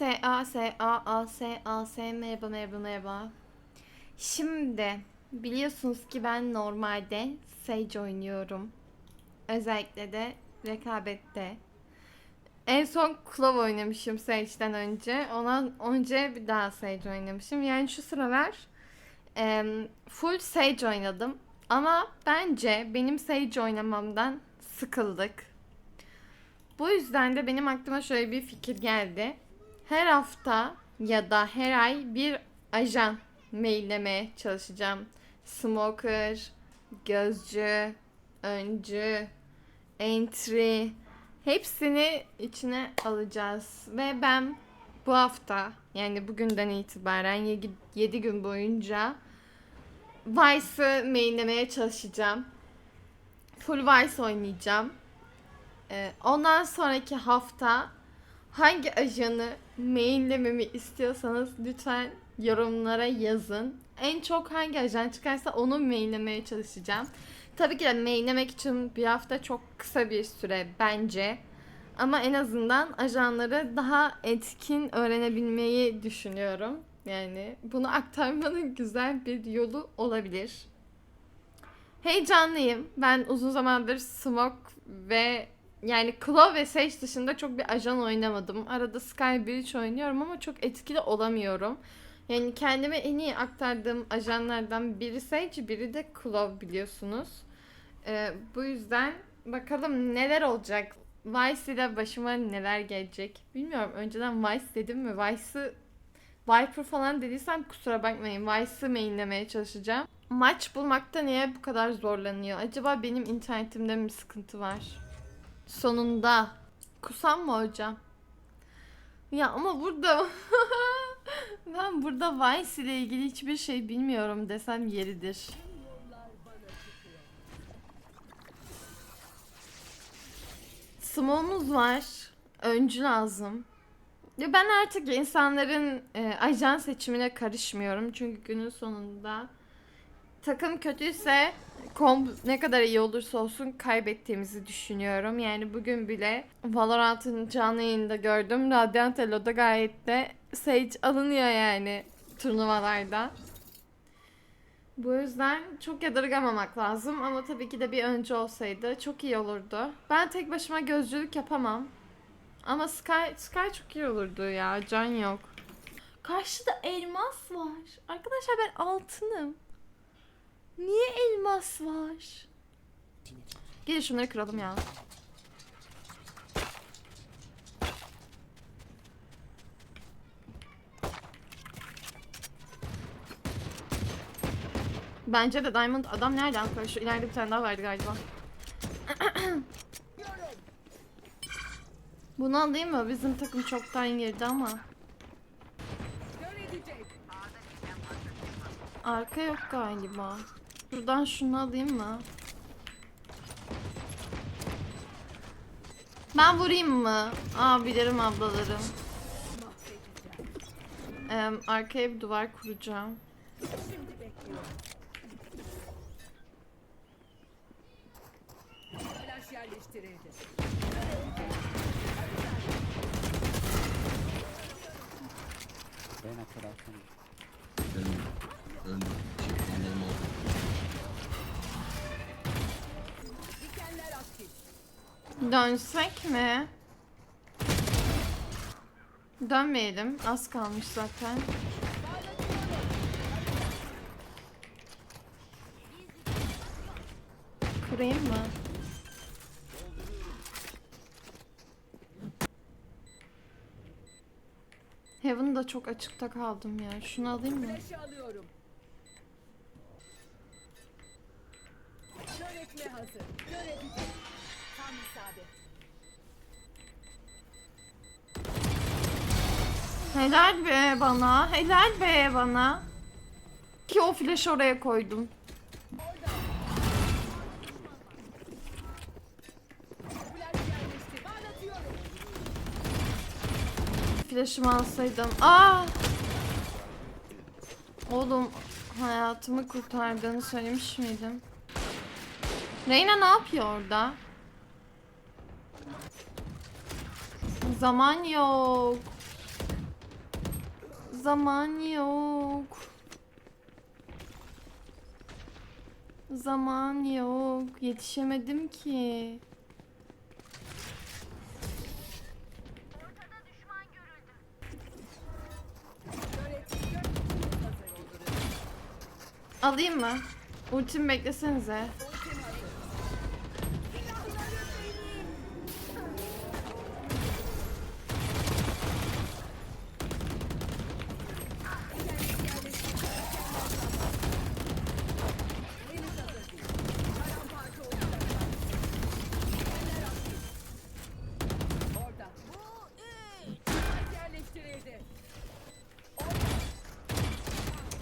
S A S A A S A S merhaba merhaba merhaba. Şimdi biliyorsunuz ki ben normalde Sage oynuyorum. Özellikle de rekabette. En son Claw oynamışım Sage'den önce. Ondan önce bir daha Sage oynamışım. Yani şu sıralar full Sage oynadım. Ama bence benim Sage oynamamdan sıkıldık. Bu yüzden de benim aklıma şöyle bir fikir geldi. Her hafta ya da her ay bir ajan maillemeye çalışacağım. Smoker, gözcü, öncü, entry hepsini içine alacağız. Ve ben bu hafta yani bugünden itibaren 7 gün boyunca Vice'ı mainlemeye çalışacağım. Full Vice oynayacağım. Ee, ondan sonraki hafta hangi ajanı mainlememi istiyorsanız lütfen yorumlara yazın. En çok hangi ajan çıkarsa onu mainlemeye çalışacağım. Tabii ki de mainlemek için bir hafta çok kısa bir süre bence. Ama en azından ajanları daha etkin öğrenebilmeyi düşünüyorum. Yani bunu aktarmanın güzel bir yolu olabilir. Heyecanlıyım. Ben uzun zamandır Smoke ve yani Claw ve Sage dışında çok bir ajan oynamadım. Arada Sky Breach oynuyorum ama çok etkili olamıyorum. Yani kendime en iyi aktardığım ajanlardan biri Sage, biri de Claw biliyorsunuz. Ee, bu yüzden bakalım neler olacak. Vice ile başıma neler gelecek. Bilmiyorum önceden Vice dedim mi? Vice'ı Viper falan dediysem kusura bakmayın. Vice'ı mainlemeye çalışacağım. Maç bulmakta niye bu kadar zorlanıyor? Acaba benim internetimde mi sıkıntı var? Sonunda. Kusam mı hocam? Ya ama burada ben burada Vice ile ilgili hiçbir şey bilmiyorum desem yeridir. Smoke'umuz var. Öncü lazım. Ya ben artık insanların e, ajan seçimine karışmıyorum. Çünkü günün sonunda takım kötüyse komp ne kadar iyi olursa olsun kaybettiğimizi düşünüyorum. Yani bugün bile Valorant'ın canlı yayında gördüm. Radiant Elo'da gayet de Sage alınıyor yani turnuvalarda. Bu yüzden çok yadırgamamak lazım ama tabii ki de bir önce olsaydı çok iyi olurdu. Ben tek başıma gözcülük yapamam. Ama Sky, Sky çok iyi olurdu ya. Can yok. Karşıda elmas var. Arkadaşlar ben altınım. Niye elmas var? Gelin şunları kıralım ya. Bence de Diamond adam nereden koyuyor? Şu ileride bir tane daha vardı galiba. Bunu alayım mı? Bizim takım çoktan girdi ama. Arka yok galiba. Şuradan şunu alayım mı? Ben vurayım mı? Abilerim, ablalarım. Ee, arkaya bir duvar kuracağım. Ben hatırlarsam. Öldüm. Öldüm. Dönsek mi? Dönmeyelim. Az kalmış zaten. Kurayım mı? Heaven'da çok açıkta kaldım ya. Şunu alayım mı? Helal be bana. Helal be bana. Ki o flash oraya koydum. Flash'ımı alsaydım. Aa! Oğlum hayatımı kurtardığını söylemiş miydim? Reyna ne yapıyor orada? Zaman yok. Zaman yok. Zaman yok. Yetişemedim ki. Alayım mı? Ultimi beklesenize.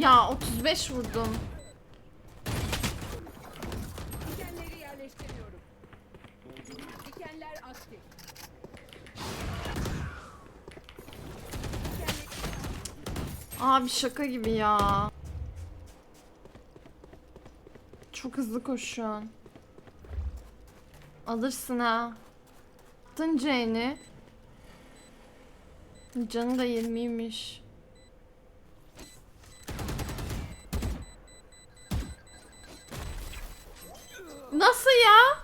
Ya 35 vurdum. Dikenleri yerleştiriyorum. Dikenler aktif. Abi şaka gibi ya. Çok hızlı koşuyorsun. Alırsın ha. Attın Jane'i. Canı da 20'ymiş. Nasıl ya?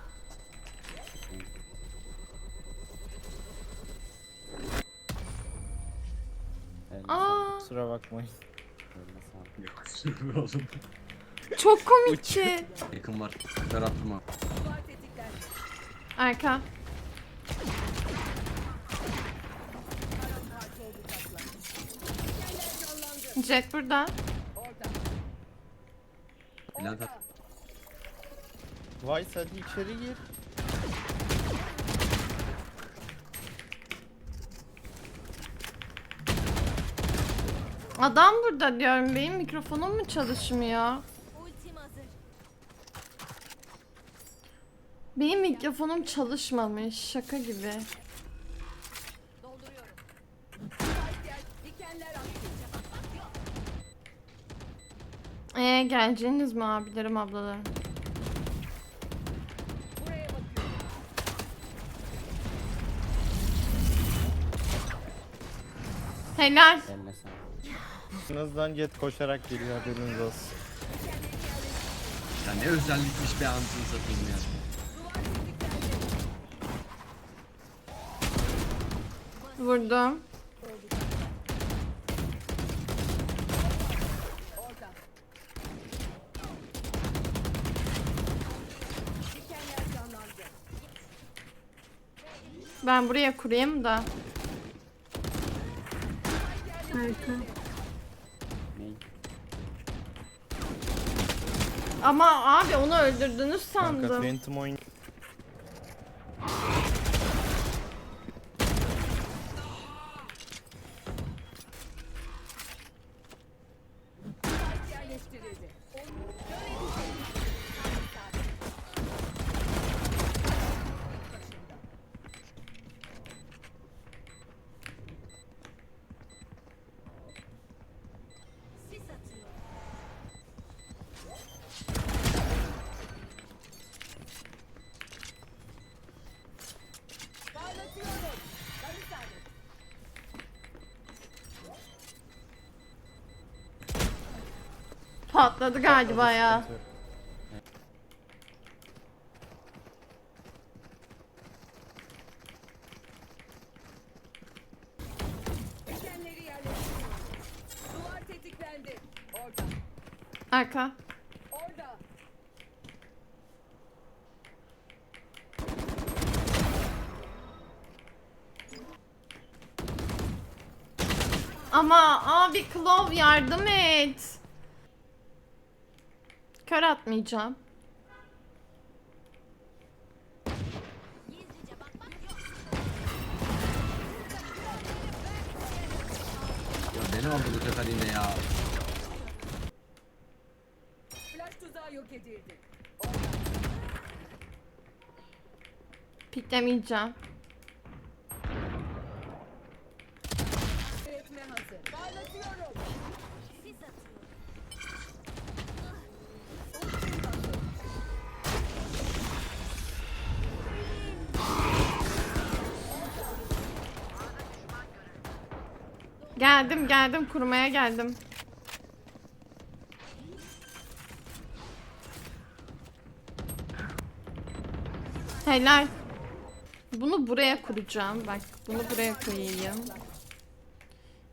Aa, Kusura bakmayın. eline sağlık. Oğlum çok komik ki. yakın var. Kör attım ha. Arka. Jet burada. At. Vice hadi içeri gir. Adam burada diyorum. Benim mikrofonum mu çalışmıyor? Benim mikrofonum çalışmamış. Şaka gibi. Ee geleceğiniz mi abilerim ablalarım? Helal. Eline sağlık. Jet koşarak geliyor haberiniz olsun. Ya ne özellikmiş be anasını satayım ya. Vurdum. Ben buraya kurayım da. Ney? Ama abi onu öldürdünüz Kanka sandım. Phantom oyun Patladı galiba ya. Arka. Ama abi Klov yardım et. Kör atmayacağım. Ya beni aldı bu sefer yine ya. Flash tuzağı yok edildi. Piklemeyeceğim. Üretme hazır. Parlatıyorum. Sis atıyorum. Geldim geldim kurmaya geldim. Helal. Bunu buraya kuracağım. Bak bunu buraya koyayım.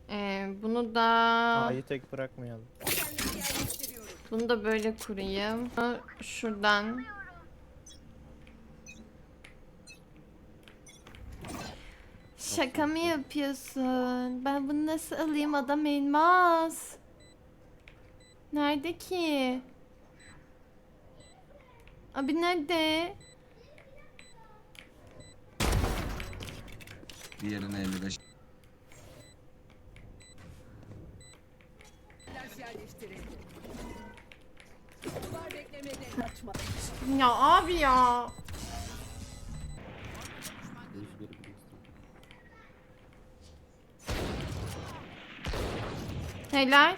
Ee, bunu da A'yı tek bırakmayalım. bunu da böyle kurayım. Şuradan. Şaka mı yapıyorsun? Ben bunu nasıl alayım adam elmas? Nerede ki? Abi nerede? Diğerine 55. Flash yerleştirildi. Duvar beklemede. Kaçma. Ya abi ya. Helal.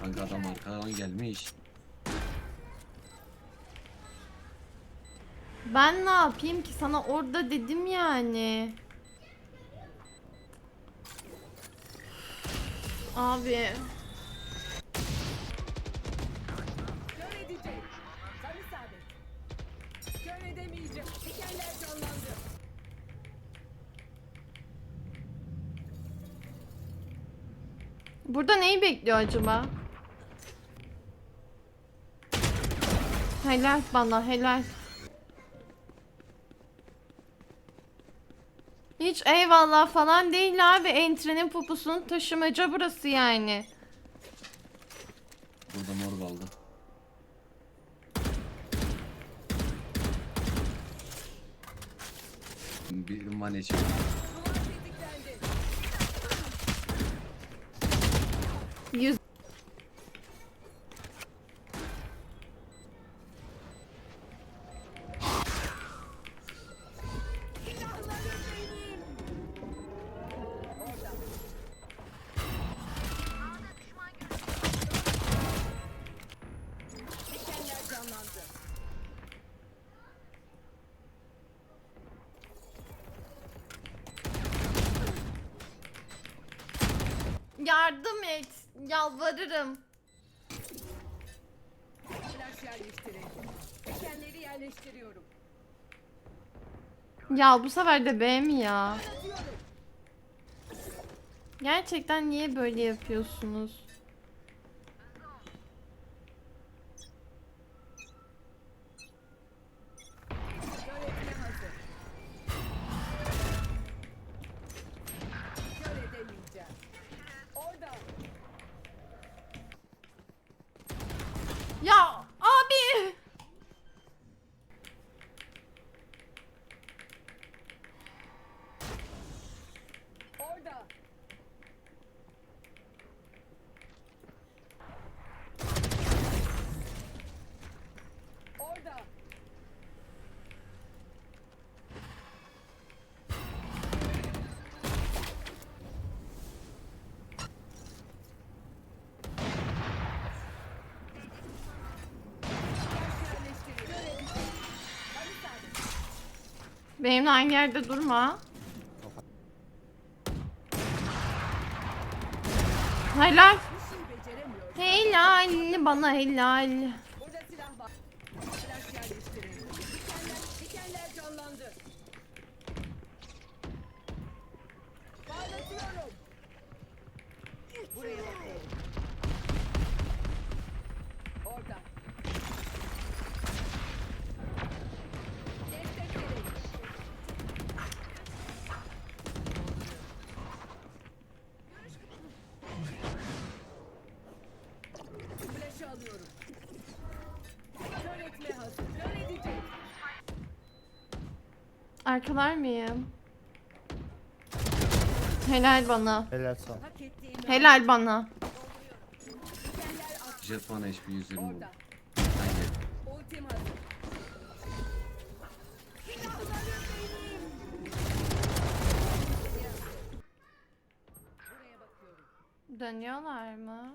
Kanka adam arkadan gelmiş. Ben ne yapayım ki sana orada dedim yani. Abi. Burada neyi bekliyor acaba? Helal bana helal. Hiç eyvallah falan değil abi. Entry'nin pupusunu taşımaca burası yani. Burada mor kaldı. Bir maneçi. Yardım et. Yalvarırım. Flash yerleştirildi. Dikenleri yerleştiriyorum. Ya bu sefer de B mi ya? Gerçekten niye böyle yapıyorsunuz? Kör etme hazır. Kör edemeyeceğim. Orada. Ya abi. Orada. Orada. Yerleştiriyor. Hadi sen. Benimle aynı yerde durma. Helal. Helal bana helal. Burada silah var. Flash yerleştirildi. Dikenler, dikenler canlandı. Parlatıyorum. Buraya bakıyorum. Orada. Destek verin. Flash'ı alıyorum. Kör etme hazır. Kör edecek. Arkalar mıyım? Helal bana. Helal. Hak ettiğim Helal bana. bana HP 120 vurdu. Orada. Aynen. Ultim hazır. Silahları benim. Buraya bakıyorum. Dönüyorlar mı?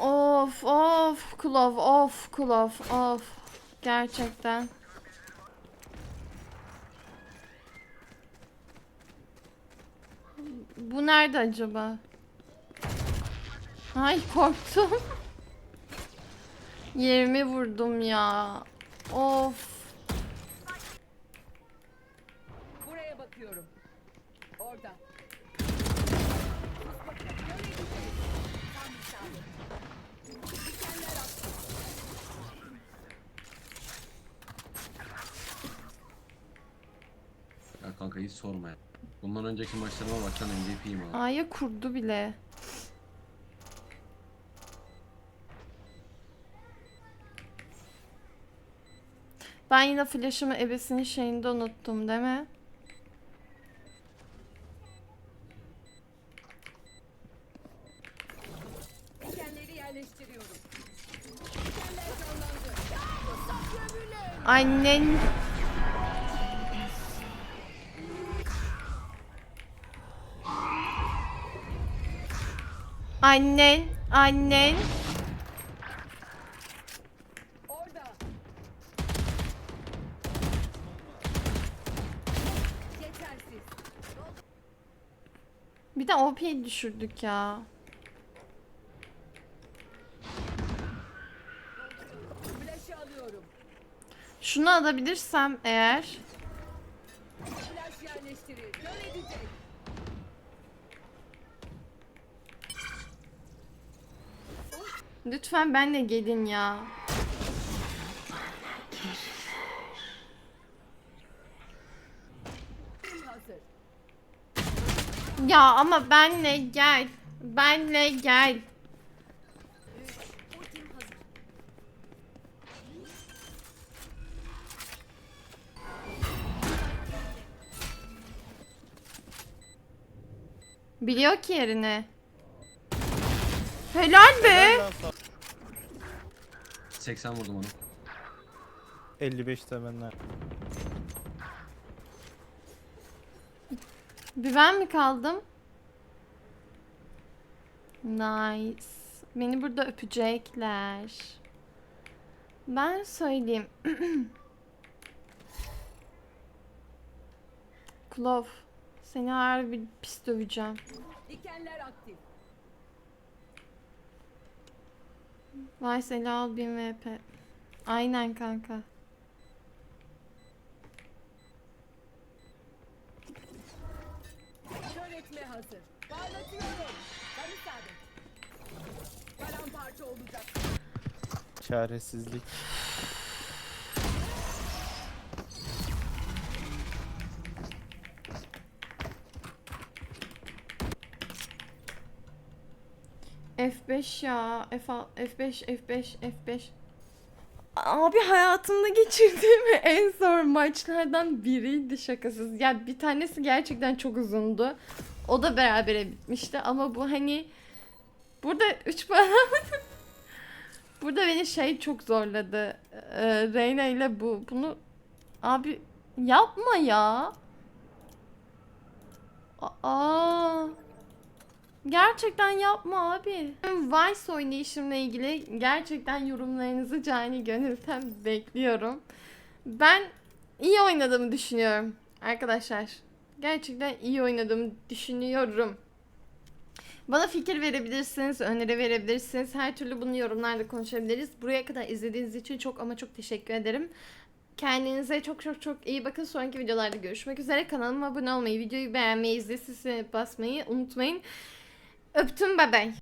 Of of Kulov of Kulov of. Gerçekten. Bu nerede acaba? Ay korktum. 20 vurdum ya. Of. Kanka hiç sorma ya. Bundan önceki maçlarıma baksan MVP'yim abi. A'ya kurdu bile. Ben yine flash'ımı ebesinin şeyinde unuttum değil mi? Annen... Annen, annen. Bir de OP'yi düşürdük ya. Şunu alabilirsem eğer. Lütfen benle gelin ya. Ya ama benle gel. Benle gel. Biliyor ki yerini. Helal be. Lan sağ- 80 vurdum onu. 55 de benden. Bir ben mi kaldım? Nice. Beni burada öpecekler. Ben söyleyeyim. Klov. Seni harbi bir pis döveceğim. Dikenler aktif. Vay seni al bir VP. Aynen kanka. Kör etme hazır. Parlatıyorum. Bana isabet. Paramparça olacak. Çaresizlik. F5 ya. F F5 F5 F5. Abi hayatımda geçirdiğim en zor maçlardan biriydi şakasız. Ya bir tanesi gerçekten çok uzundu. O da berabere bitmişti ama bu hani burada 3 puan Burada beni şey çok zorladı. Ee, Reyna ile bu. Bunu abi yapma ya. Aa. Gerçekten yapma abi. Vice oynayışımla ilgili gerçekten yorumlarınızı cani gönülden bekliyorum. Ben iyi oynadığımı düşünüyorum arkadaşlar. Gerçekten iyi oynadığımı düşünüyorum. Bana fikir verebilirsiniz, öneri verebilirsiniz. Her türlü bunu yorumlarda konuşabiliriz. Buraya kadar izlediğiniz için çok ama çok teşekkür ederim. Kendinize çok çok çok iyi bakın. Sonraki videolarda görüşmek üzere. Kanalıma abone olmayı, videoyu beğenmeyi, sesine basmayı unutmayın. Öptüm bebek.